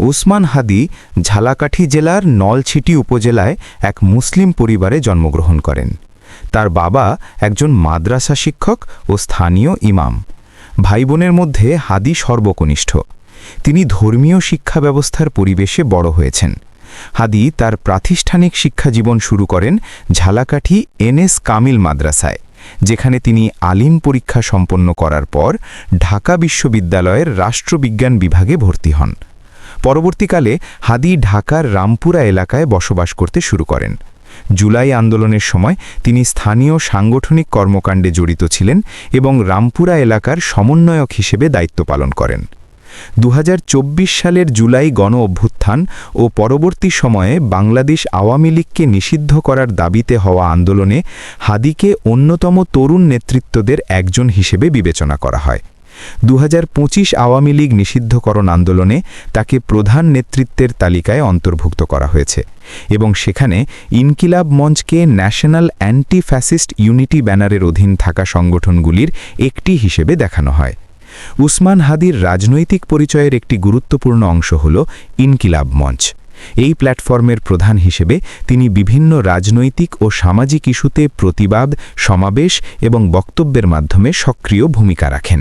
ওসমান হাদি ঝালাকাঠি জেলার নলছিটি উপজেলায় এক মুসলিম পরিবারে জন্মগ্রহণ করেন। তার বাবা একজন মাদ্রাসা শিক্ষক ও স্থানীয় ইমাম। ভাই বোনের মধ্যে হাদি সর্বকনিষ্ঠ। তিনি ধর্মীয় শিক্ষা ব্যবস্থার পরিবেশে বড় হয়েছেন। হাদি তার প্রাতিষ্ঠানিক শিক্ষাজীবন শুরু করেন ঝালাকাঠি এনএস কামিল মাদ্রাসায়, যেখানে তিনি আলিম পরীক্ষা সম্পন্ন করার পর ঢাকা বিশ্ববিদ্যালয়ের রাষ্ট্রবিজ্ঞান বিভাগে ভর্তি হন। পরবর্তীকালে হাদি ঢাকার রামপুরা এলাকায় বসবাস করতে শুরু করেন। জুলাই আন্দোলনের সময় তিনি স্থানীয় সাংগঠনিক কর্মকাণ্ডে জড়িত ছিলেন এবং রামপুরা এলাকার সমন্বয়ক হিসেবে দায়িত্ব পালন করেন। দু হাজার চব্বিশ সালের জুলাই গণ অভ্যুত্থান ও পরবর্তী সময়ে বাংলাদেশ আওয়ামী লীগকে নিষিদ্ধ করার দাবিতে হওয়া আন্দোলনে হাদিকে অন্যতম তরুণ নেতৃত্বদের একজন হিসেবে বিবেচনা করা হয়। দু হাজার পঁচিশ আওয়ামী লীগ নিষিদ্ধকরণ আন্দোলনে তাকে প্রধান নেতৃত্বের তালিকায় অন্তর্ভুক্ত করা হয়েছে এবং সেখানে ইনকিলাব মঞ্চকে ন্যাশনাল অ্যান্টি ফ্যাসিস্ট ইউনিটি ব্যানারের অধীন থাকা সংগঠনগুলির একটি হিসেবে দেখানো হয়। উসমান হাদির রাজনৈতিক পরিচয়ের একটি গুরুত্বপূর্ণ অংশ হল ইনকিলাব মঞ্চ। এই প্ল্যাটফর্মের প্রধান হিসেবে তিনি বিভিন্ন রাজনৈতিক ও সামাজিক ইস্যুতে প্রতিবাদ, সমাবেশ এবং বক্তব্যের মাধ্যমে সক্রিয় ভূমিকা রাখেন।